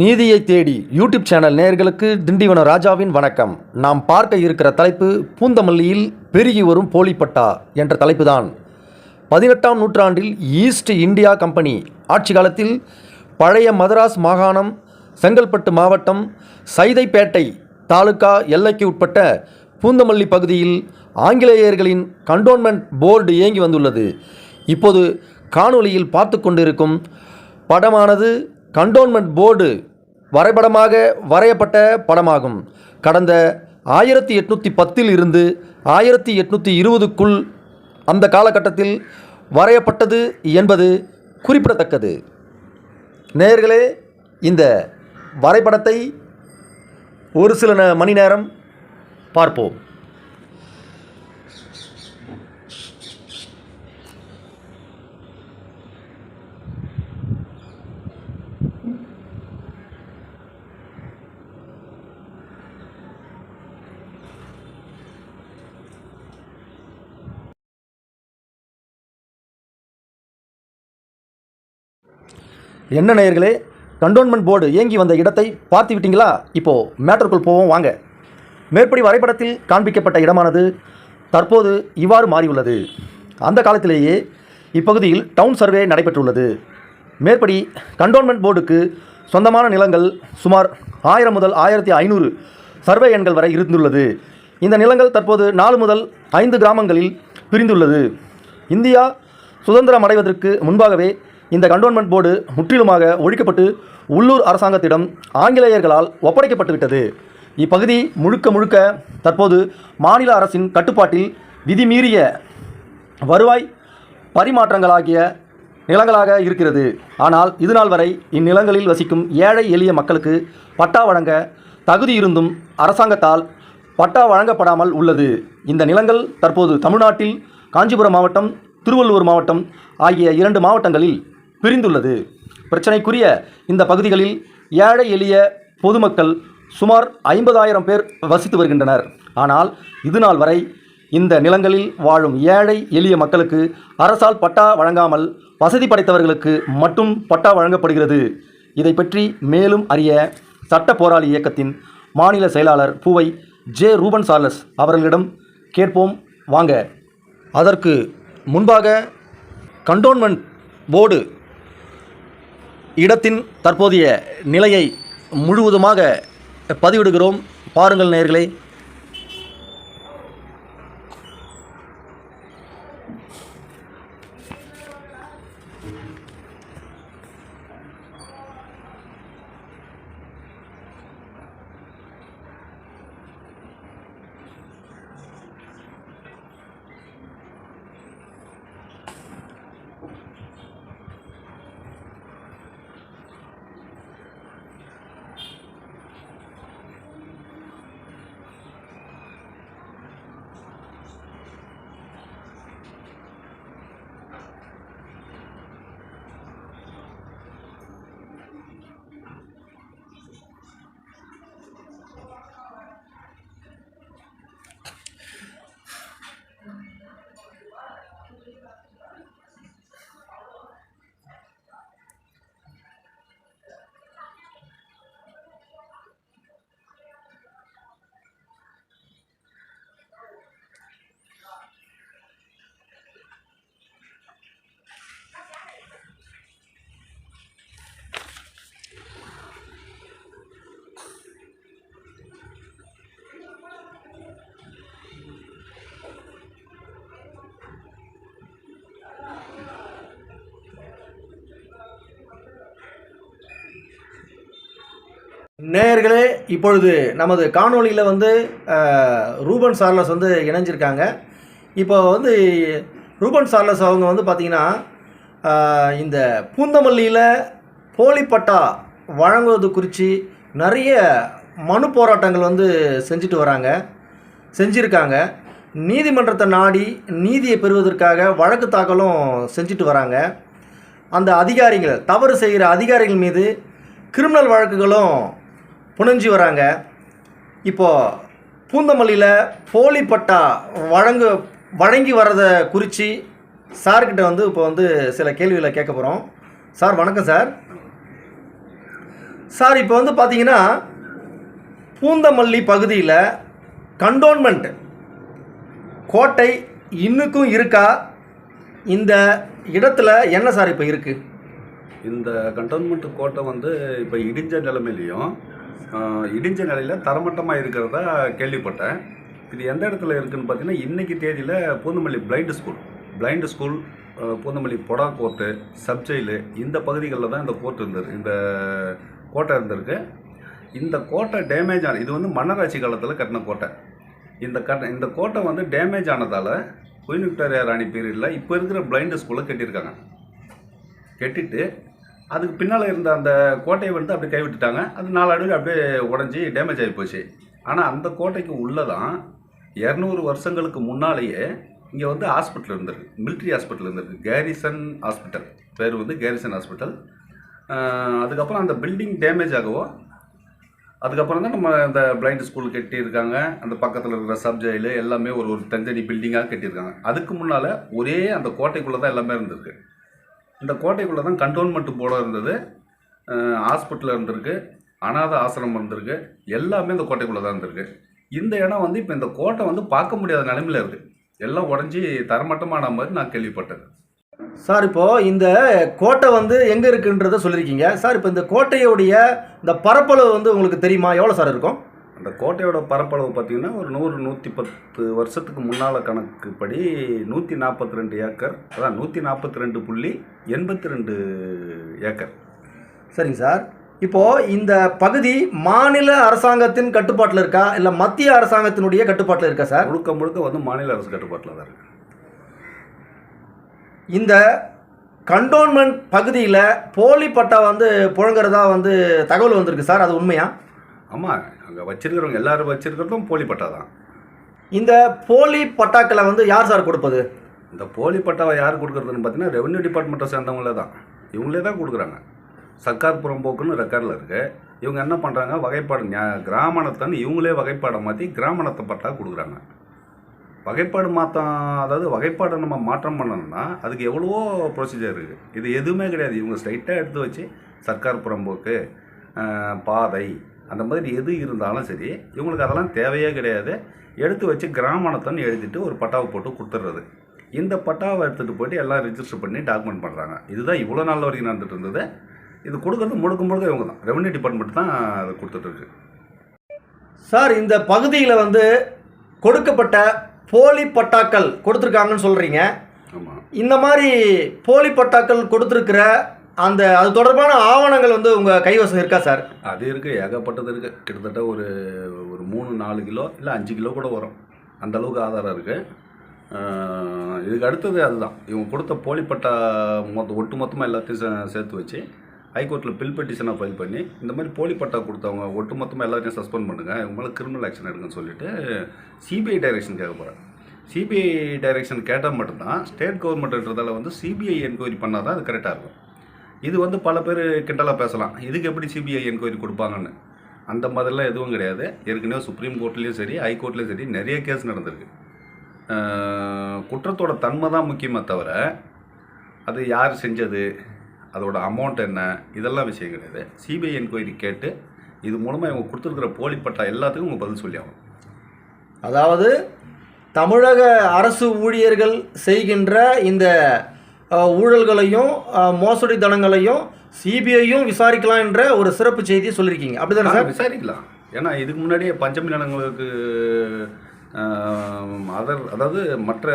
நீதியை தேடி YouTube channel நேயர்களுக்கு திண்டிவன ராஜாவின் வணக்கம். நாம் பார்க்க இருக்கிற தலைப்பு பூந்தமல்லியில் பெருகி வரும் போலிப்பட்டா என்ற தலைப்புதான். பதினெட்டாம் நூற்றாண்டில் ஈஸ்ட் இந்தியா கம்பெனி ஆட்சி காலத்தில் பழைய மதராஸ் மாகாணம் செங்கல்பட்டு மாவட்டம் சைதைப்பேட்டை தாலுகா எல்லைக்கு உட்பட்ட பூந்தமல்லி பகுதியில் ஆங்கிலேயர்களின் கண்டோன்மெண்ட் போர்டு இயங்கி வந்துள்ளது. இப்போது காணொளியில் பார்த்து கொண்டிருக்கும் படமானது கண்டோன்மெண்ட் போர்டு வரைபடமாக வரையப்பட்ட படமாகும். கடந்த ஆயிரத்தி எட்நூற்றி பத்தில் இருந்து ஆயிரத்தி எட்நூற்றி இருபதுக்குள் அந்த காலகட்டத்தில் வரையப்பட்டது என்பது குறிப்பிடத்தக்கது. நேர்களே இந்த வரைபடத்தை ஒரு சில ந- மணி நேரம் பார்ப்போம். என்ன நேயர்களே? கண்டோன்மெண்ட் போர்டு இயங்கி வந்த இடத்தை பார்த்து விட்டீங்களா இப்போது மேட்டருக்குள் போவோம் வாங்க. மேற்படி வரைபடத்தில் காண்பிக்கப்பட்ட இடமானது தற்போது இவ்வாறு மாறியுள்ளது. அந்த காலத்திலேயே இப்பகுதியில் டவுன் சர்வே நடைபெற்றுள்ளது. மேற்படி கண்டோன்மெண்ட் போர்டுக்கு சொந்தமான நிலங்கள் சுமார் ஆயிரம் முதல் ஆயிரத்தி ஐநூறு சர்வே எண்கள் வரை இருந்துள்ளது. இந்த நிலங்கள் தற்போது நாலு முதல் ஐந்து கிராமங்களில் பிரிந்துள்ளது. இந்தியா சுதந்திரம் அடைவதற்கு முன்பாகவே இந்த கண்டோன்மெண்ட் போர்டு முற்றிலுமாக ஒழிக்கப்பட்டு உள்ளூர் அரசாங்கத்திடம் ஆங்கிலேயர்களால் ஒப்படைக்கப்பட்டுவிட்டது. இப்பகுதி முழுக்க முழுக்க தற்போது மாநில அரசின் கட்டுப்பாட்டில் விதிமீறிய வருவாய் பரிமாற்றங்களாகிய நிலங்களாக இருக்கிறது. ஆனால் இதுநாள் வரை இந்நிலங்களில் வசிக்கும் ஏழை எளிய மக்களுக்கு பட்டா வழங்க தகுதி இருந்தும் அரசாங்கத்தால் பட்டா வழங்கப்படாமல் உள்ளது. இந்த நிலங்கள் தற்போது தமிழ்நாட்டில் காஞ்சிபுரம் மாவட்டம் திருவள்ளூர் மாவட்டம் ஆகிய இரண்டு மாவட்டங்களில் பிரிந்துள்ளது. பிரச்சனைக்குரிய இந்த பகுதிகளில் ஏழை எளிய பொதுமக்கள் சுமார் ஐம்பதாயிரம் பேர் வசித்து வருகின்றனர். ஆனால் இதுநாள் வரை இந்த நிலங்களில் வாழும் ஏழை எளிய மக்களுக்கு அரசால் பட்டா வழங்காமல் வசதி படைத்தவர்களுக்கு மட்டும் பட்டா வழங்கப்படுகிறது. இதை பற்றி மேலும் அறிய சட்ட போராளி இயக்கத்தின் மாநில செயலாளர் பூவை ஜே. ரூபன் சார்லஸ் அவர்களிடம் கேட்போம். வாங்க. அதற்கு முன்பாக கண்டோன்மெண்ட் போர்டு இடத்தின் தற்போதைய நிலையை முழுவதுமாக பதிவிடுகிறோம். பாருங்கள் நேர்களை நேயர்களே இப்பொழுது நமது காணொளியில் வந்து ரூபன் சார்லஸ் வந்து இணைஞ்சிருக்காங்க. இப்போ வந்து ரூபன் சார்லஸ் அவங்க வந்து பார்த்திங்கன்னா இந்த பூந்தமல்லியில் போலிப்பட்டா வழங்குவது குறித்து நிறைய மனு போராட்டங்கள் வந்து செஞ்சுட்டு வராங்க செஞ்சுருக்காங்க. நீதிமன்றத்தை நாடி நீதியை பெறுவதற்காக வழக்கு தாக்கலும் செஞ்சுட்டு வராங்க. அந்த அதிகாரிகள் தவறு செய்கிற அதிகாரிகள் மீது கிரிமினல் வழக்குகளும் புனைஞ்சு வராங்க. இப்போது பூந்தமல்லியில் போலி பட்டா வழங்க வழங்கி வர்றதை குறித்து சார்கிட்ட வந்து இப்போ வந்து சில கேள்விகளை கேட்க போகிறோம் சார் வணக்கம் சார். சார் இப்போ வந்து பார்த்தீங்கன்னா பூந்தமல்லி பகுதியில் கண்டோன்மெண்ட் கோட்டை இன்னுக்கும் இருக்கா? இந்த இடத்துல என்ன சார் இப்போ இருக்குது இந்த கண்டோன்மெண்ட் கோட்டை வந்து இப்போ இடிஞ்ச நிலைமையிலையும் இடிஞ்ச நிலையில் தரமட்டமாக இருக்கிறதா கேள்விப்பட்டேன். இது எந்த இடத்துல இருக்குதுன்னு பார்த்தீங்கன்னா இன்றைக்கி தேதியில் Poonamallee blind school blind school Poonamallee POTA court sub jail இந்த பகுதிகளில் தான் இந்த கோர்ட் இருந்தது இந்த கோட்டை இருந்திருக்கு. இந்த கோட்டை டேமேஜ் ஆன இது வந்து மன்னராட்சி காலத்தில் கட்டின கோட்டை. இந்த கட்ட இந்த கோட்டை வந்து டேமேஜ் ஆனதால் குயின் விக்டோரியா ராணி பீரியடில் இப்போ இருக்கிற பிளைண்டு ஸ்கூலை கட்டியிருக்காங்க. கட்டிட்டு அதுக்கு பின்னால் இருந்த அந்த கோட்டையை வந்து அப்படியே கைவிட்டுட்டாங்க. அது நாளடைவில் அப்படியே உடஞ்சி டேமேஜ் ஆகி போச்சு. ஆனால் அந்த கோட்டைக்கு உள்ளே தான் இரநூறு வருஷங்களுக்கு முன்னாலேயே இங்கே வந்து ஹாஸ்பிட்டல் இருந்திருக்கு. மிலிட்ரி ஹாஸ்பிட்டல் இருந்திருக்கு. கேரிசன் ஹாஸ்பிட்டல் பேர் வந்து கேரிசன் ஹாஸ்பிட்டல் அதுக்கப்புறம் அந்த பில்டிங் டேமேஜ் ஆகவோ அதுக்கப்புறம் தான் நம்ம இந்த பிளைண்ட் ஸ்கூல் கட்டியிருக்காங்க. அந்த பக்கத்தில் இருக்கிற சப் ஜெயிலு எல்லாமே ஒரு ஒரு தனித்தனி பில்டிங்காக கட்டியிருக்காங்க. அதுக்கு முன்னால் ஒரே அந்த கோட்டைக்குள்ளே தான் எல்லாமே இருந்திருக்கு. இந்த கோட்டைக்குள்ளே தான் கண்டோன்மெண்ட் போர்டு இருந்தது. ஹாஸ்பிட்டல் இருந்திருக்கு. அனாத ஆசிரமம் இருந்திருக்கு. எல்லாமே இந்த கோட்டைக்குள்ளே தான் இருந்திருக்கு. இந்த இடம் வந்து இப்போ இந்த கோட்டை வந்து பார்க்க முடியாத நிலைமையில் இருக்குது எல்லாம் உடஞ்சி தரமட்டமான மாதிரி நான் கேள்விப்பட்டது. சார் இப்போது இந்த கோட்டை வந்து எங்கே இருக்குன்றதை சொல்லியிருக்கீங்க. சார் இப்போ இந்த கோட்டையுடைய இந்த பரப்பளவு வந்து உங்களுக்கு தெரியுமா? எவ்வளோ சார் இருக்கும்? அந்த கோட்டையோட பரப்பளவு பார்த்தீங்கன்னா ஒரு நூறு நூற்றி பத்து வருஷத்துக்கு முன்னால் கணக்குப்படி நூற்றி நாற்பத்தி ரெண்டு ஏக்கர் அதான் நூற்றி நாற்பத்தி ரெண்டு புள்ளி எண்பத்தி ரெண்டு ஏக்கர். சரிங்க சார். இப்போது இந்த பகுதி மாநில அரசாங்கத்தின் கட்டுப்பாட்டில் இருக்கா? இல்லை மத்திய அரசாங்கத்தினுடைய கட்டுப்பாட்டில் இருக்கா சார்? முழுக்க முழுக்க வந்து மாநில அரசு கட்டுப்பாட்டில் தான் இருக்குது இந்த கண்டோன்மெண்ட் பகுதியில் போலி பட்டா வந்து புழங்குறதா வந்து தகவல் வந்திருக்கு சார். அது உண்மையா? ஆமாம் அங்கே வச்சிருக்கிறவங்க எல்லாரும் வச்சிருக்கிறதும் போலி பட்டா தான். இந்த போலி பட்டாக்களை வந்து யார் சார் கொடுப்பது? இந்த போலி பட்டாவை யார் கொடுக்குறதுன்னு பார்த்தீங்கன்னா ரெவன்யூ டிபார்ட்மெண்ட்டை சேர்ந்தவங்களே தான். இவங்களே தான் கொடுக்குறாங்க. சர்க்கார் புறம்போக்குன்னு ரெக்கார்டில் இருக்குது இவங்க என்ன பண்ணுறாங்க வகைப்பாடு கிராமணத்தைன்னு இவங்களே வகைப்பாடை மாற்றி கிராமணத்தை பட்டா கொடுக்குறாங்க. வகைப்பாடு மாற்றம் அதாவது வகைப்பாடை நம்ம மாற்றம் பண்ணணும்னா அதுக்கு எவ்வளவோ ப்ரொசீஜர் இருக்குது இது எதுவுமே கிடையாது. இவங்க ஸ்ட்ரைட்டாக எடுத்து வச்சு சர்க்கார் புறம்போக்கு பாதை அந்த மாதிரி எது இருந்தாலும் சரி இவங்களுக்கு அதெல்லாம் தேவையே கிடையாது. எடுத்து வச்சு கிராமணத்தன்னு எழுதிட்டு ஒரு பட்டாவை போட்டு கொடுத்துட்றது இந்த பட்டாவை எடுத்துகிட்டு போயிட்டு எல்லாம் ரிஜிஸ்டர் பண்ணி டாக்குமெண்ட் பண்ணுறாங்க இதுதான் இவ்வளோ நாள் வரைக்கும் நடந்துட்டு இருந்தது. இது கொடுக்குறது முழுக்க முழுக்க இவங்க தான். ரெவன்யூ டிபார்ட்மெண்ட் தான் அதை கொடுத்துட்ருக்கு சார் இந்த பகுதியில் வந்து கொடுக்கப்பட்ட போலி பட்டாக்கள் கொடுத்துருக்காங்கன்னு சொல்கிறீங்க ஆமாம் இந்த மாதிரி போலி பட்டாக்கள் கொடுத்துருக்கிற அந்த அது தொடர்பான ஆவணங்கள் வந்து உங்கள் கைவசம் இருக்கா சார்? அது இருக்குது ஏகப்பட்டது இருக்குது கிட்டத்தட்ட ஒரு ஒரு மூணு நாலு கிலோ இல்லை அஞ்சு கிலோ கூட வரும். அந்த அளவுக்கு ஆதாரம் இருக்குது இதுக்கு அடுத்தது அதுதான். இவங்க கொடுத்த போலிப்பட்டா மொத்த ஒட்டு மொத்தமாக எல்லாத்தையும் சே- சேர்த்து வச்சு ஹைகோர்ட்டில் பில் பெட்டிஷனாக ஃபைல் பண்ணி இந்த மாதிரி போலிப்பட்டா கொடுத்தவங்க ஒட்டு மொத்தமாக எல்லாத்தையும் சஸ்பெண்ட் பண்ணுங்கள் இவங்க மேலே கிரிமினல் ஆக்ஷன் எடுங்கன்னு சொல்லிட்டு சிபிஐ டைரக்ஷன் கேட்க போகிறேன் சிபிஐ டைரக்ஷன் கேட்டால் மட்டும்தான் ஸ்டேட் கவர்மெண்ட்ன்றதால வந்து சிபிஐ என்கொயரி பண்ணால் தான் அது கரெக்டாக இருக்கும். இது வந்து பல பேர் கிண்டலாக பேசலாம். இதுக்கு எப்படி சிபிஐ என்கொயரி கொடுப்பாங்கன்னு? அந்த மாதிரிலாம் எதுவும் கிடையாது. ஏற்கனவே சுப்ரீம் கோர்ட்லேயும் சரி ஹைகோர்ட்லேயும் சரி நிறைய கேஸ் நடந்திருக்கு. குற்றத்தோட தன்மை தான் முக்கியமே தவிர அது யார் செஞ்சது அதோட அமௌண்ட் என்ன இதெல்லாம் விஷயம் கிடையாது. சிபிஐ என்கொயரி கேட்டு இது மூலமாக இவங்க கொடுத்துருக்குற போலிப்பட்டா எல்லாத்துக்கும் உங்கள் பதில் சொல்லி ஆகும் அதாவது தமிழக அரசு ஊழியர்கள் செய்கின்ற இந்த ஊழல்களையும் மோசடி தனங்களையும் சிபிஐயும் விசாரிக்கலாம் என்ற ஒரு சிறப்பு செய்தியை சொல்லியிருக்கீங்க அப்படிதானே சார்? விசாரிக்கலாம். ஏன்னா இதுக்கு முன்னாடியே பஞ்சமி நிலங்களுக்கு அதர் அதாவது மற்ற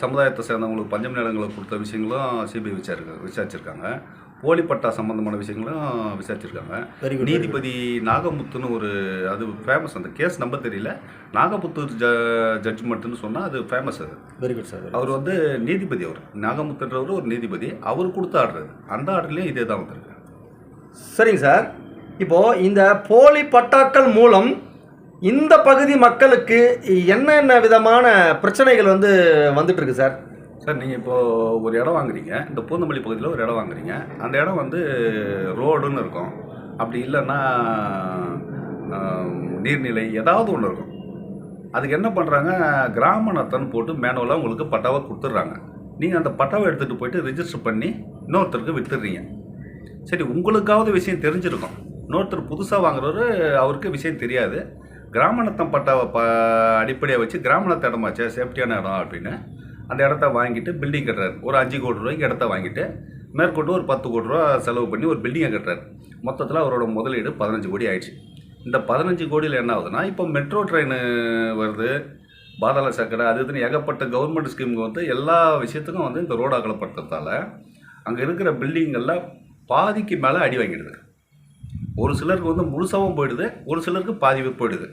சமுதாயத்தை சேர்ந்தவங்களுக்கு பஞ்சமி நிலங்களை கொடுத்த விஷயங்களும் சிபிஐ விசாரிக்க விசாரிச்சிருக்காங்க. போலிப்பட்டா சம்பந்தமான விஷயங்களும் விசாரிச்சிருக்காங்க. நீதிபதி நாகமுத்துன்னு ஒரு அது ஃபேமஸ் அந்த கேஸ் நம்பர் தெரியல. நாகமுத்து ஜ ஜட்ஜ்மெண்ட்னு சொன்னால் அது ஃபேமஸ் அது. வெரி குட் சார் அவர் வந்து நீதிபதி அவர். நாகமுத்துன்றவர் ஒரு நீதிபதி. அவர் கொடுத்த ஆர்டர் அந்த ஆர்டர்லேயும் இதே தான் வந்திருக்கு. சரிங்க சார் இப்போது இந்த போலி பட்டாக்கள் மூலம் இந்த பகுதி மக்களுக்கு என்னென்ன விதமான பிரச்சனைகள் வந்து வந்துட்டு இருக்கு சார் சார் நீங்கள் இப்போது ஒரு இடம் வாங்குறீங்க. இந்த பூந்தமல்லி பகுதியில் ஒரு இடம் வாங்குறீங்க. அந்த இடம் வந்து ரோடுன்னு இருக்கும். அப்படி இல்லைன்னா நீர்நிலை ஏதாவது ஒன்று இருக்கும். அதுக்கு என்ன பண்ணுறாங்க கிராம நத்தன் போட்டு மேனுவலாக உங்களுக்கு பட்டாவை கொடுத்துட்றாங்க. நீங்கள் அந்த பட்டாவை எடுத்துகிட்டு போயிட்டு ரிஜிஸ்டர் பண்ணி இன்னொருத்தருக்கு வித்துடுறீங்க. சரி உங்களுக்காவது விஷயம் தெரிஞ்சிருக்கும். இன்னொருத்தர் புதுசாக வாங்குறவர் அவருக்கு விஷயம் தெரியாது. கிராமணத்தம் பட்டாவை ப அடிப்படையாக வச்சு கிராமணத்தை இடமாச்சே சேஃப்டியான இடம் அப்படின்னு. அந்த இடத்த வாங்கிட்டு பில்டிங் கட்டுறாரு. ஒரு அஞ்சு கோடி ரூபாய்க்கு இடத்த வாங்கிட்டு மேற்கொண்டு ஒரு பத்து கோடி ரூபா செலவு பண்ணி ஒரு பில்டிங்கை கட்டுறாரு. மொத்தத்தில் அவரோட முதலீடு பதினஞ்சு கோடி ஆயிடுச்சு. இந்த பதினஞ்சு கோடியில் என்ன ஆகுதுன்னா இப்போ மெட்ரோ ட்ரெயின் வருது பாதாள சக்கரை அது இதுன்னு ஏகப்பட்ட கவர்மெண்ட் ஸ்கீமுக்கு வந்து எல்லா விஷயத்துக்கும் வந்து இந்த ரோடு அகலப்படுத்துறதால அங்கே இருக்கிற பில்டிங்கெல்லாம் பாதிக்கு மேலே அடி வாங்கிடுது. ஒரு சிலருக்கு வந்து முழுசாகவும் போயிடுது ஒரு சிலருக்கு பாதி போயிடுது.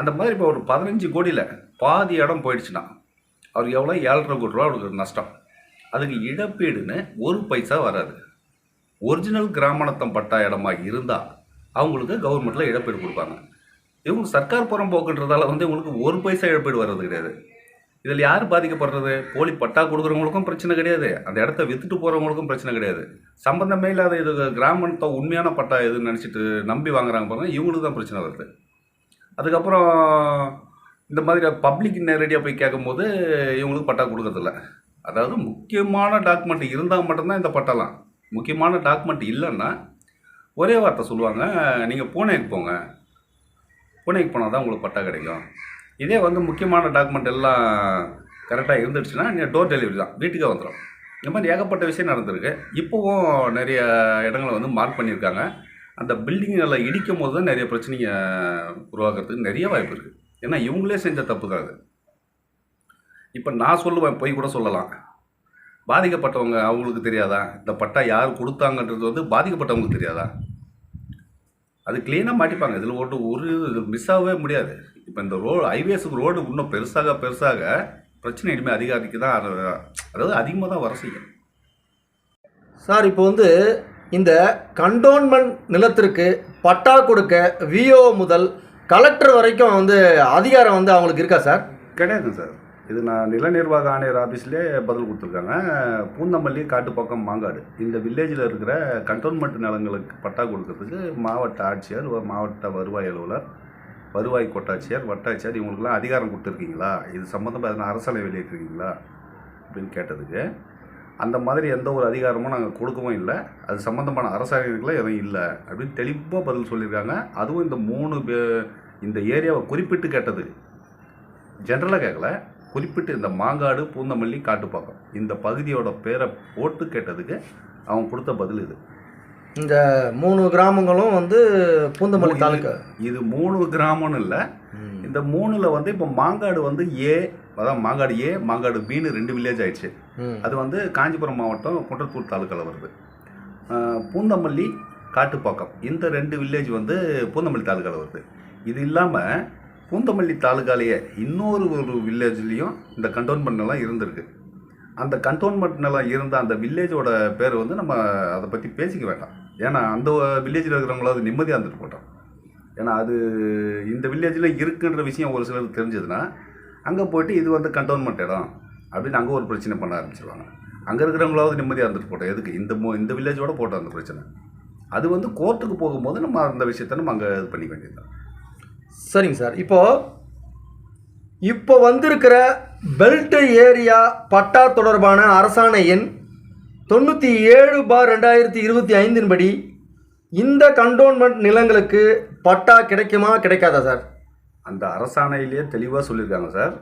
அந்த மாதிரி இப்போ ஒரு பதினஞ்சு கோடியில் பாதி இடம் போயிடுச்சுன்னா அவர் எவ்வளோ? ஏழரை கோடி ரூபா அவருக்கு நஷ்டம். அதுக்கு இழப்பீடுன்னு ஒரு பைசா வராது. ஒரிஜினல் கிராமணத்தம் பட்டா இடமா இருந்தால் அவங்களுக்கு கவர்மெண்ட்டில் இழப்பீடு கொடுப்பாங்க. இவங்க சர்க்கார் புறம் போக்குன்றதால வந்து இவங்களுக்கு ஒரு பைசா இழப்பீடு வர்றது கிடையாது. இதில் யார் பாதிக்கப்படுறது? போலி பட்டா கொடுக்குறவங்களுக்கும் பிரச்சனை கிடையாது. அந்த இடத்த விற்றுட்டு போகிறவங்களுக்கும் பிரச்சனை கிடையாது. சம்பந்தமே இல்லாத இது கிராமத்தை உண்மையான பட்டா எதுன்னு நினச்சிட்டு நம்பி வாங்குறாங்க பாருங்கள் இவங்களுக்கு தான் பிரச்சனை வருது. அதுக்கப்புறம் இந்த மாதிரி பப்ளிக் நேரடியாக போய் கேட்கும்போது இவங்களுக்கு பட்டா கொடுக்கறதில்ல. அதாவது முக்கியமான டாக்குமெண்ட் இருந்தால் மட்டும்தான் இந்த பட்டாலாம் முக்கியமான டாக்குமெண்ட் இல்லைன்னா ஒரே வார்த்தை சொல்லுவாங்க நீங்கள் பூனேக்கு போங்க. பூனேக்கு போனால் தான் உங்களுக்கு பட்டா கிடைக்கும். இதே வந்து முக்கியமான டாக்குமெண்ட் எல்லாம் கரெக்டாக இருந்துடுச்சுன்னா நீங்கள் டோர் டெலிவரி தான். வீட்டுக்கே வந்துடும் இந்த மாதிரி ஏகப்பட்ட விஷயம் நடந்திருக்கு. இப்போவும் நிறைய இடங்களை வந்து மார்க் பண்ணியிருக்காங்க. அந்த பில்டிங்களை இடிக்கும் போது தான் நிறைய பிரச்சனைங்க உருவாக்குறதுக்கு நிறைய வாய்ப்பு இருக்குது ஏன்னா இவங்களே செஞ்ச தப்பு தான் அது. இப்போ நான் சொல்லுவேன் போய் கூட சொல்லலாம். பாதிக்கப்பட்டவங்க அவங்களுக்கு தெரியாதா? இந்த பட்டா யார் கொடுத்தாங்கன்றது வந்து பாதிக்கப்பட்டவங்களுக்கு தெரியாதா? அது க்ளீனாக மாட்டிப்பாங்க. இதில் ஓட்டு ஒரு மிஸ் ஆகவே முடியாது. இப்போ இந்த ரோடு ஹைவேஸுக்கு ரோடு இன்னும் பெருசாக பெருசாக பிரச்சனை இனிமேல் அதிகாரிக்கு தான் அதாவது அதிகமாக தான் வர செய்யும். சார் இப்போ வந்து இந்த கண்டோன்மெண்ட் நிலத்திற்கு பட்டா கொடுக்க விஓ முதல் கலெக்டர் வரைக்கும் வந்து அதிகாரம் வந்து அவங்களுக்கு இருக்கா சார்? கிடையாதுங்க சார். இது நான் நில நிர்வாக ஆணையர் ஆஃபீஸ்லேயே பதில் கொடுத்துருக்காங்க. பூந்தமல்லி காட்டுப்பக்கம் மாங்காடு. இந்த வில்லேஜில் இருக்கிற கண்டோன்மெண்ட் நிலங்களுக்கு பட்டா கொடுக்கறதுக்கு மாவட்ட ஆட்சியர் வ- மாவட்ட வருவாய் அலுவலர் வருவாய் கோட்டாட்சியர் வட்டாட்சியர் இவங்களுக்குலாம் அதிகாரம் கொடுத்துருக்கீங்களா? இது சம்மந்தமாக எதனா அரசாணை வெளியிட்டிருக்கீங்களா? அப்படின்னு கேட்டதுக்கு அந்த மாதிரி எந்த ஒரு அதிகாரமும் நாங்கள் கொடுக்கவும் இல்லை. அது சம்மந்தமான அரசாணைகளும் எதுவும் இல்லை அப்படின்னு தெளிவாக பதில் சொல்லியிருக்காங்க. அதுவும் இந்த மூணு பே- இந்த ஏரியாவை குறிப்பிட்டு கேட்டது. ஜென்ரலாக கேட்கல குறிப்பிட்டு இந்த மாங்காடு பூந்தமல்லி காட்டுப்பாக்கம். இந்த பகுதியோட பேரை போட்டு கேட்டதுக்கு அவங்க கொடுத்த பதில் இது. இந்த மூணு கிராமங்களும் வந்து பூந்தமல்லி தாலுக்கா. இது மூணு கிராமம்னு இல்லை. இந்த மூணில் வந்து இப்போ மாங்காடு வந்து ஏ அதான் மாங்காடு ஏ மாங்காடு பின்னு ரெண்டு வில்லேஜ் ஆயிடுச்சு. அது வந்து காஞ்சிபுரம் மாவட்டம் குன்றத்தூர் தாலுக்காவில் வருது. பூந்தமல்லி காட்டுப்பாக்கம். இந்த ரெண்டு வில்லேஜ் வந்து பூந்தமல்லி தாலுக்காவில் வருது. இது இல்லாமல் பூந்தமல்லி தாலுக்காலேயே இன்னொரு ஒரு வில்லேஜ்லேயும் இந்த கண்டோன்மெண்ட் நிலம் இருந்திருக்கு. அந்த கண்டோன்மெண்ட் நிலம் இருந்த அந்த வில்லேஜோட பேர் வந்து நம்ம அதை பற்றி பேசிக்க வேண்டாம். ஏன்னா அந்த வில்லேஜில் இருக்கிறவங்களாவது நிம்மதியாக இருந்துட்டு போட்டோம். ஏன்னா அது இந்த வில்லேஜில் இருக்குன்ற விஷயம் ஒரு சிலருக்கு தெரிஞ்சதுன்னா அங்கே போயிட்டு இது வந்து கண்டோன்மெண்ட் இடம் அப்படின்னு அங்கே ஒரு பிரச்சனை பண்ண ஆரம்பிச்சிருவாங்க. அங்கே இருக்கிறவங்களாவது நிம்மதியாக இருந்துட்டு போட்டோம். எதுக்கு? இந்த மோ இந்த வில்லேஜோட போட்டோம் அந்த பிரச்சனை. அது வந்து கோர்ட்டுக்கு போகும்போது நம்ம அந்த விஷயத்த நம்ம அங்கே இது பண்ணிக்க வேண்டியது சரிங்க சார். இப்போது இப்போ வந்திருக்கிற பெல்ட் ஏரியா பட்டா தொடர்பான அரசாணை எண் தொண்ணூற்றி ஏழு பார் ரெண்டாயிரத்தி இருபத்தி ஐந்தின் படி இந்த கண்டோன்மெண்ட் நிலங்களுக்கு பட்டா கிடைக்குமா கிடைக்காதா சார்? அந்த அரசாணையிலேயே தெளிவாக சொல்லியிருக்காங்க சார்.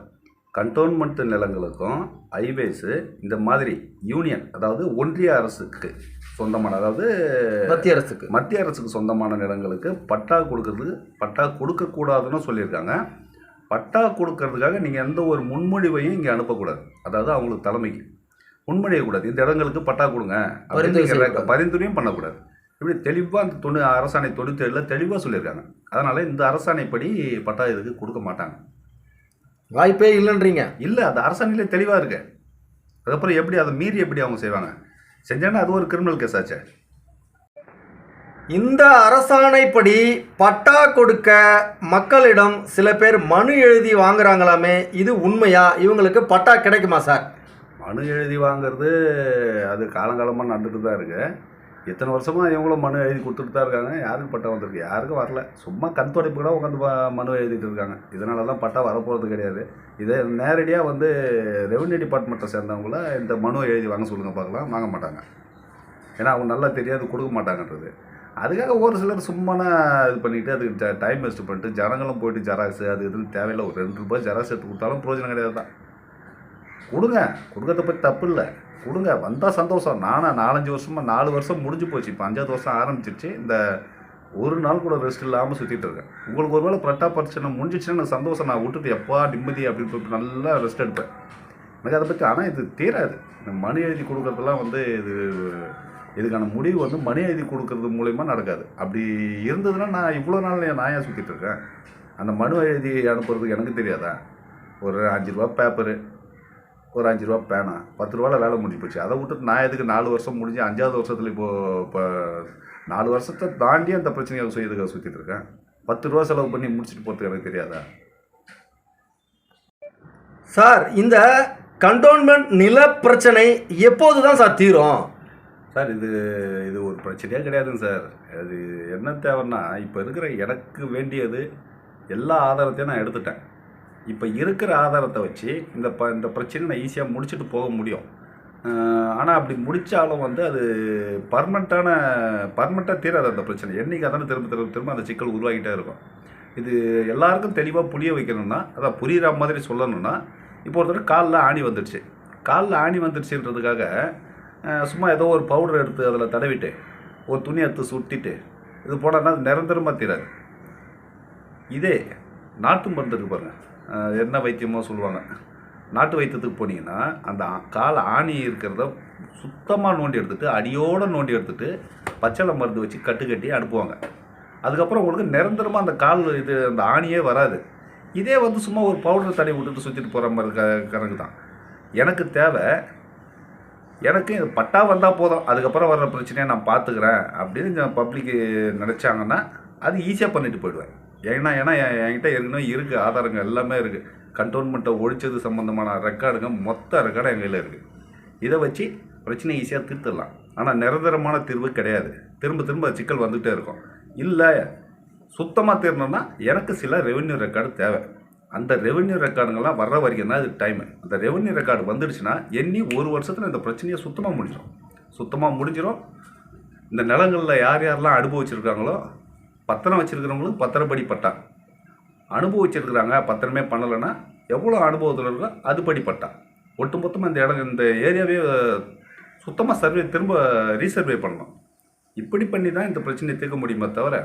கண்டோன்மெண்ட் நிலங்களுக்கும் ஹைவேஸு இந்த மாதிரி யூனியன் அதாவது ஒன்றிய அரசுக்கு சொந்தமான அதாவது மத்திய அரசுக்கு. மத்திய அரசுக்கு சொந்தமான நிலங்களுக்கு பட்டா கொடுக்கறது பட்டா கொடுக்கக்கூடாதுன்னு சொல்லியிருக்காங்க. பட்டா கொடுக்கறதுக்காக நீங்கள் எந்த ஒரு முன்மொழிவையும் இங்கே அனுப்பக்கூடாது. அதாவது அவங்களுக்கு தலைமைக்கு. முன்மொழியக்கூடாது இந்த இடங்களுக்கு பட்டா கொடுங்க. அப்படின்னு. பரிந்துரையும் பண்ணக்கூடாது. இப்படி தெளிவாக அந்த தொண்ணூ அரசாணை தொண்ணூத்தேழில் தெளிவாக சொல்லியிருக்காங்க. அதனால் இந்த அரசாணைப்படி பட்டா இதுக்கு கொடுக்க மாட்டாங்க. வாய்ப்பே இல்லைன்றீங்க. இல்லை அந்த அரசாணையிலே தெளிவாக இருக்கு. அதுக்கப்புறம் எப்படி அதை மீறி எப்படி அவங்க செய்வாங்க? செஞ்சாங்கன்னா அது ஒரு கிரிமினல் கேஸ் ஆச்சே. இந்த அரசாணைப்படி பட்டா கொடுக்க மக்களிடம் சில பேர் மனு எழுதி வாங்குறாங்களாமே இது உண்மையா? இவங்களுக்கு பட்டா கிடைக்குமா சார்? மனு எழுதி வாங்குறது அது காலங்காலமாக நடந்துட்டு தான் இருக்குது இத்தனை வருஷமாக இவங்களும் மனு எழுதி கொடுத்துட்டு தான் இருக்காங்க. யாருக்கும் பட்டா வந்திருக்கு? யாருக்கும் வரல. சும்மா கண் துடைப்பு கூட உட்காந்து மனு எழுதிட்டு இருக்காங்க. இதனால தான் பட்டா வரப்போகிறது கிடையாது. இதை நேரடியாக வந்து ரெவன்யூ டிபார்ட்மெண்ட்டை சேர்ந்தவங்கள இந்த மனு எழுதி வாங்க சொல்லுங்கள் பார்க்கலாம். வாங்க மாட்டாங்க. ஏன்னா அவங்க நல்லா தெரியாது கொடுக்க மாட்டாங்கன்றது. அதுக்காக ஒரு சிலர் சும்மானா இது பண்ணிட்டு அதுக்கு டைம் வேஸ்ட் பண்ணிட்டு ஜனங்களும் போயிட்டு ஜெராக்ஸ் அது இதுன்னு தேவையில்லை. ஒரு ரெண்டு ரூபாய் ஜெராக்ஸ் எடுத்து கொடுத்தாலும் பிரயோஜனம் கிடையாது தான் கொடுங்க. கொடுக்கறத பற்றி தப்பு இல்லை கொடுங்க. வந்தால் சந்தோஷம். நானா நாலஞ்சு வருஷமாக நாலு வருஷம் முடிஞ்சு போச்சு. இப்போ அஞ்சாவது வருஷம் ஆரம்பிச்சிருச்சு. இந்த ஒரு நாள் கூட ரெஸ்ட் இல்லாமல் சுற்றிட்டு இருக்கேன். உங்களுக்கு ஒருவேளை பிரட்டா பிரச்சனை முடிஞ்சிச்சுன்னா எனக்கு சந்தோஷம். நான் விட்டுட்டு எப்பா நிம்மதி அப்படின்னு சொல்லிட்டு நல்லா ரெஸ்ட் எடுப்பேன். எனக்கு அதை பற்றி ஆனால் இது தீராது. இந்த மணி எழுதி கொடுக்குறதுலாம் வந்து இது இதுக்கான முடிவு வந்து மணி எழுதி கொடுக்கறது மூலயமா நடக்காது. அப்படி இருந்ததுன்னா நான் இவ்வளோ நாள் நான் ஏன் சுற்றிட்டு இருக்கேன். அந்த மனு எழுதி அனுப்புறதுக்கு எனக்கு தெரியாதா? ஒரு அஞ்சு ரூபா பேப்பரு ஒரு அஞ்சு ரூபா பேனா. பத்து ரூபாவில் வேலை முடிஞ்சு போச்சு. அதை விட்டுட்டு நான் எதுக்கு நாலு வருஷம் முடிஞ்சு அஞ்சாவது வருஷத்தில் இப்போது இப்போ நாலு வருஷத்தை தாண்டி அந்த பிரச்சனையை செய்யறதுக்காக சுற்றிட்டு இருக்கேன். பத்து ரூபா செலவு பண்ணி முடிச்சுட்டு போகிறதுக்கு எனக்கு தெரியாதா? சார் இந்த கண்டோன்மெண்ட் நில பிரச்சனை எப்போது தான் சார் தீரும்? சார் இது இது ஒரு பிரச்சனையே கிடையாதுங்க சார். அது என்ன தேவைன்னா இப்போ இருக்கிற எனக்கு வேண்டியது எல்லா ஆதாரத்தையும் நான் எடுத்துட்டேன். இப்போ இருக்கிற ஆதாரத்தை வச்சு இந்த ப இந்த பிரச்சனை நான் ஈஸியாக முடிச்சுட்டு போக முடியும். ஆனால் அப்படி முடித்தாலும் வந்து அது பர்மனண்ட்டான பர்மனண்ட்டாக தீராது அந்த பிரச்சனை. என்னைக்கு அதான திரும்ப திரும்ப திரும்ப அந்த சிக்கல் உருவாகிட்டே இருக்கும். இது எல்லாருக்கும் தெளிவாக புரிய வைக்கணும்னா அதான் புரிகிற மாதிரி சொல்லணும்னா இப்போ ஒருத்தர் காலில் ஆணி வந்துடுச்சு. காலில் ஆணி வந்துடுச்சுன்றதுக்காக சும்மா ஏதோ ஒரு பவுடர் எடுத்து அதில் தடவிட்டு ஒரு துணி எடுத்து சுட்டிட்டு இது போனால் அது நிரந்தரமாக தீராது. இதே நாட்டு மருந்து இருக்கு பாருங்கள் என்ன வைத்தியமோ சொல்லுவாங்க. நாட்டு வைத்தியத்துக்கு போனீங்கன்னா அந்த கால் ஆணி இருக்கிறத சுத்தமாக நோண்டி எடுத்துகிட்டு அடியோடு நோண்டி எடுத்துகிட்டு பச்சளை மருந்து வச்சு கட்டு கட்டி அனுப்புவாங்க. அதுக்கப்புறம் உங்களுக்கு நிரந்தரமாக அந்த கால் இது அந்த ஆணியே வராது. இதே வந்து சும்மா ஒரு பவுடர் தடவி விட்டுட்டு சுற்றிட்டு போகிற மாதிரி க கணக்கு தான். எனக்கு தேவை எனக்கு இது பட்டா வந்தால் போதும். அதுக்கப்புறம் வர்ற பிரச்சனையை நான் பார்த்துக்கிறேன் அப்படின்னு பப்ளிக்கு நினச்சாங்கன்னா அது ஈஸியாக பண்ணிட்டு போயிடுவேன். ஏன்னா ஏன்னா என்கிட்ட ஏற்கனவே இருக்குது ஆதாரங்கள் எல்லாமே இருக்குது கண்டோன்மெண்ட்டை ஒழிச்சது சம்மந்தமான ரெக்கார்டுங்க மொத்த ரெக்கார்டும் எங்கள் கையில் இருக்குது இதை வச்சு பிரச்சனை ஈஸியாக தீர்த்துடலாம். ஆனால் நிரந்தரமான தீர்வு கிடையாது. திரும்ப திரும்ப சிக்கல் வந்துகிட்டே இருக்கும். இல்லை சுத்தமாக தீரணும்னா எனக்கு சில ரெவென்யூ ரெக்கார்டு தேவை. அந்த ரெவென்யூ ரெக்கார்டுங்கள்லாம் வர்ற வரைக்கும் தான் இது டைமு அந்த ரெவென்யூ ரெக்கார்டு வந்துடுச்சுன்னா எண்ணி ஒரு வருஷத்தில் இந்த பிரச்சனையை சுத்தமாக முடிஞ்சிடும் சுத்தமாக முடிஞ்சிடும் இந்த நிலங்களில் யார் யாரெல்லாம் அனுபவிச்சிருக்காங்களோ பத்திரம் வச்சுருக்கிறவங்களுக்கு பத்திரப்படி பட்டா அனுபவிச்சிருக்கிறாங்க பத்திரமே பண்ணலைன்னா எவ்வளோ அனுபவத்தில் இருக்கோ அதுபடி பட்டா ஒட்டுமொத்தமாக இந்த இடம் இந்த ஏரியாவே சுத்தமாக சர்வே திரும்ப ரீசர்வே பண்ணணும். இப்படி பண்ணி தான் இந்த பிரச்சனையை தீர்க்க முடியுமே தவிர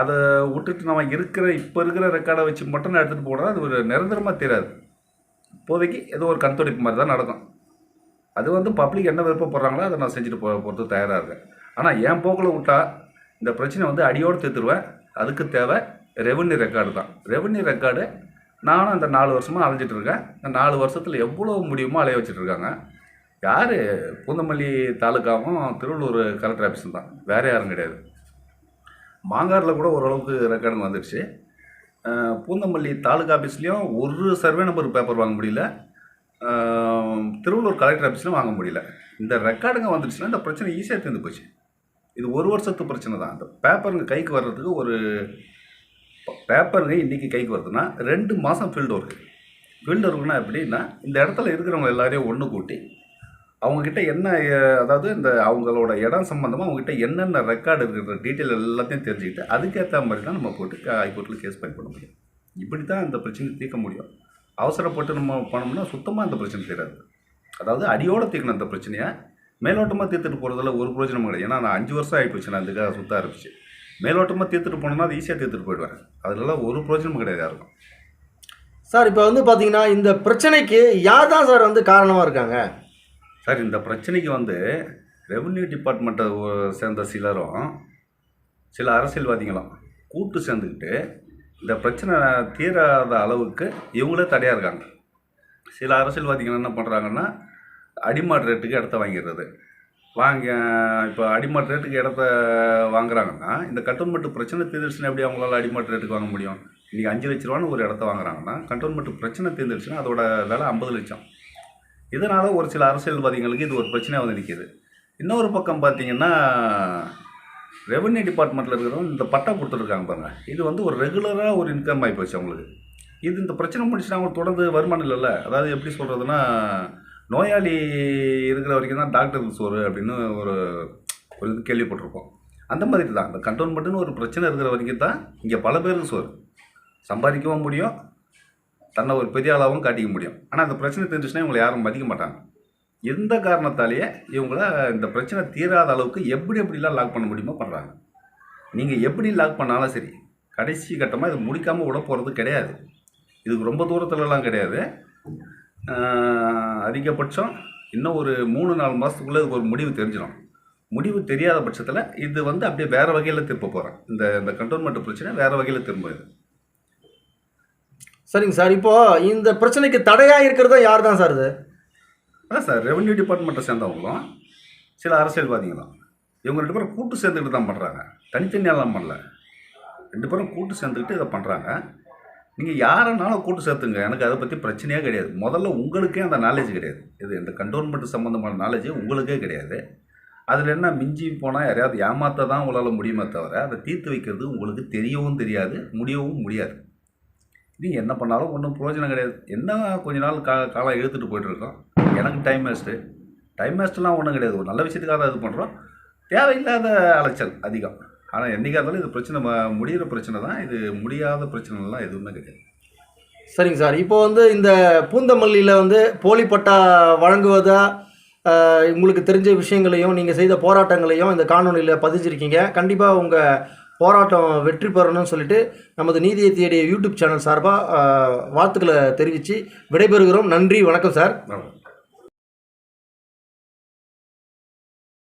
அதை விட்டுட்டு நம்ம இருக்கிற இப்போ இருக்கிற ரெக்கார்டை வச்சு மட்டும் நான் எடுத்துகிட்டு போனால் அது ஒரு நிரந்தரமாக தெரியாது. இப்போதைக்கு ஏதோ ஒரு கண்துடைப்பு மாதிரி தான் நடக்கும். அது வந்து பப்ளிக் என்ன விருப்பப்படுறாங்களோ அதை நான் செஞ்சுட்டு போ போகிறது தயாராக இருக்கேன். ஆனால் என் போக்கில் விட்டால் இந்த பிரச்சனை வந்து அடியோடு தீர்த்துருவேன். அதுக்கு தேவை ரெவென்யூ ரெக்கார்டு தான். ரெவென்யூ ரெக்கார்டு நானும் அந்த நாலு வருஷமாக அலைஞ்சிட்டு இருக்கேன். இந்த நாலு வருஷத்தில் எவ்வளோ முடியுமோ அலைய வச்சுட்ருக்காங்க யார்? பூந்தமல்லி தாலுக்காவும் திருவள்ளூர் கலெக்டர் ஆஃபீஸும் தான். வேறு யாரும் கிடையாது. மாங்காரில் கூட ஓரளவுக்கு ரெக்கார்டுங்க வந்துடுச்சு. பூந்தமல்லி தாலுக்கா ஆஃபீஸ்லேயும் ஒரு சர்வே நம்பர் பேப்பர் வாங்க முடியல. திருவள்ளூர் கலெக்டர் ஆஃபீஸ்லையும் வாங்க முடியல. இந்த ரெக்கார்டுங்க வந்துடுச்சுன்னா இந்த பிரச்சனை ஈஸியாக தீர்ந்து போச்சு. இது ஒரு வருஷத்து பிரச்சனை தான். அந்த பேப்பருங்க கைக்கு வர்றதுக்கு ஒரு பேப்பருங்க இன்றைக்கி கைக்கு வருதுன்னா ரெண்டு மாதம் ஃபீல்டு ஒர்க்கு ஃபீல்டு ஒர்க்குனா எப்படின்னா இந்த இடத்துல இருக்கிறவங்க எல்லாரையும் ஒன்று கூட்டி அவங்கக்கிட்ட என்ன அதாவது இந்த அவங்களோட இடம் சம்மந்தமாக அவங்ககிட்ட என்னென்ன ரெக்கார்டு இருக்கிற டீட்டெயில் எல்லாத்தையும் தெரிஞ்சுக்கிட்டு அதுக்கேற்ற மாதிரி தான் நம்ம போட்டு ஹைகோர்ட்டில் கேஸ் ஃபைல் பண்ண முடியும். இப்படி தான் அந்த பிரச்சனையை தீர்க்க முடியும். அவசரப்பட்டு நம்ம பண்ணோம்னா சுத்தமாக அந்த பிரச்சனை தீராது. அதாவது அடியோடு தீர்க்கணும் அந்த பிரச்சனையை. மேலோட்டமாக தீர்த்துட்டு போகிறதுல ஒரு பிரயோஜனமும் கிடையாது. ஏன்னா நான் அஞ்சு வருஷம் ஆகிப்போச்சு நான் இதுக்காக சுத்த ஆரம்பிச்சு. மேலோட்டமாக தீர்த்துட்டு போனோம்னா அது ஈஸியாக தீர்த்துட்டு போயிடுவேன் அதுலலாம் ஒரு பிரயோஜனமும் கிடையாது யாருக்கும். சார் இப்போ வந்து பார்த்தீங்கன்னா இந்த பிரச்சனைக்கு யார் தான் சார் வந்து காரணமாக இருக்காங்க? சார் இந்த பிரச்சனைக்கு வந்து ரெவென்யூ டிபார்ட்மெண்ட்டை சேர்ந்த சிலரும் சில அரசியல்வாதிகளும் கூட்டு சேர்ந்துக்கிட்டு இந்த பிரச்சனை தீராத அளவுக்கு இவங்களே தடையாக இருக்காங்க. சில அரசியல்வாதிகள் என்ன பண்ணுறாங்கன்னா அடிமாட் ரேட்டுக்கு இடத்த வாங்கிடுறது. வாங்க இப்போ அடிமாட் ரேட்டுக்கு இடத்த வாங்குறாங்கன்னா இந்த கண்டோன்மெண்ட் பிரச்சனை தீர்ந்துச்சுன்னா எப்படி அவங்களால அடிமாட் ரேட்டுக்கு வாங்க முடியும்? இன்றைக்கி அஞ்சு லட்ச ரூபான்னு ஒரு இடத்த வாங்குறாங்கன்னா கண்டோன்மெண்ட் பிரச்சனை தீர்ந்துருச்சுன்னா அதோட விலை ஐம்பது லட்சம். இதனால் ஒரு சில அரசியல்வாதிகளுக்கு இது ஒரு பிரச்சனையாக வந்து நிற்கிது. இன்னொரு பக்கம் பார்த்தீங்கன்னா ரெவன்யூ டிபார்ட்மெண்ட்டில் இருக்கிறவங்க இந்த பட்டா கொடுத்துருக்காங்க பாருங்கள் இது வந்து ஒரு ரெகுலராக ஒரு இன்கம் ஆகி போச்சு அவங்களுக்கு. இது இந்த பிரச்சனை முடிச்சுன்னா அவங்க தொடர்ந்து வருமானம் இல்லைல்ல. அதாவது எப்படி சொல்கிறதுனா நோயாளி இருக்கிற வரைக்கும் தான் டாக்டருக்கு சோறு அப்படின்னு ஒரு ஒரு இது கேள்விப்பட்டிருப்போம். அந்த மாதிரி தான். அந்த கண்டோன்மெண்ட்டுன்னு ஒரு பிரச்சனை இருக்கிற வரைக்கும் தான் இங்கே பல பேருக்கு சோறு. சம்பாதிக்கவும் முடியும். தன்னை ஒரு பெரிய ஆளாகவும் காட்டிக்க முடியும். ஆனால் அந்த பிரச்சனை தெரிஞ்சுச்சுன்னா இவங்களை யாரும் மதிக்க மாட்டாங்க. எந்த காரணத்தாலேயே இவங்கள இந்த பிரச்சனை தீராத அளவுக்கு எப்படி எப்படிலாம் லாக் பண்ண முடியுமோ பண்ணுறாங்க நீங்கள் எப்படி லாக் பண்ணாலும் சரி கடைசி கட்டமாக இது முடிக்காமல் விட போகிறது கிடையாது. இதுக்கு ரொம்ப தூரத்துலலாம் கிடையாது. அதிகபட்சம் இன்னும் ஒரு மூணு நாலு மாதத்துக்குள்ளே இதுக்கு ஒரு முடிவு தெரிஞ்சிடும். முடிவு தெரியாத பட்சத்தில் இது வந்து அப்படியே வேறு வகையில் திருப்ப போகிறேன் இந்த இந்த கண்டோன்மெண்ட் பிரச்சனை வேறு வகையில் திரும்ப இது. சரிங்க சார். இப்போ இந்த பிரச்சனைக்கு தடையா இருக்கிறதா யார் தான் சார் இது? அதான் சார். ரெவன்யூ டிபார்ட்மெண்ட்டை சேர்ந்தவங்களும் சில அரசியல்வாதிகளும். இவங்க ரெண்டு பேரும் கூட்டு சேர்ந்துக்கிட்டு தான் பண்ணுறாங்க தனித்தனியாலாம் பண்ணல. ரெண்டு பேரும் கூட்டு சேர்ந்துக்கிட்டு இதை பண்ணுறாங்க நீங்கள் யாரனாலும் கூட்டு சேர்த்துங்க. எனக்கு அதை பற்றி பிரச்சனையே கிடையாது. முதல்ல உங்களுக்கே அந்த நாலேஜ் கிடையாது. இது இந்த கண்டோன்மெண்ட் சம்மந்தமான நாலேஜ் உங்களுக்கே கிடையாது. அதில் என்ன மிஞ்சி போனால் யாரையாவது ஏமாற்ற தான் உங்களால் முடியுமே தவிர அதை தீர்த்து வைக்கிறது உங்களுக்கு தெரியவும் தெரியாது முடியவும் முடியாது. நீங்கள் என்ன பண்ணாலும் ஒன்றும் பிரயோஜனம் கிடையாது. என்ன கொஞ்ச நாள் கா காலம் இழுத்துட்டு போயிட்டுருக்கோம்? எனக்கு டைம் வேஸ்ட்டு டைம் வேஸ்ட்டுலாம் ஒன்றும் கிடையாது. ஒரு நல்ல விஷயத்துக்காக தான் இது பண்ணுறோம் தேவையில்லாத அலைச்சல் அதிகம். ஆனால் என்றைக்கா இருந்தாலும் இது பிரச்சனை ம- முடியிற பிரச்சனை தான். இது முடியாத பிரச்சனைலாம் எதுவுமே கிடையாது. சரிங்க சார். இப்போ வந்து இந்த பூந்தமல்லியில் வந்து போலி பட்டா வழங்குவதா உங்களுக்கு தெரிஞ்ச விஷயங்களையும் நீங்கள் செய்த போராட்டங்களையும் இந்த காணொலியில் பதிஞ்சிருக்கீங்க. கண்டிப்பாக உங்கள் போராட்டம் வெற்றி பெறணும்னு சொல்லிட்டு நமது நீதியை தேடிய யூடியூப் சேனல் சார்பாக வாழ்த்துக்களை தெரிவித்து விடைபெறுகிறோம். நன்றி வணக்கம் சார்.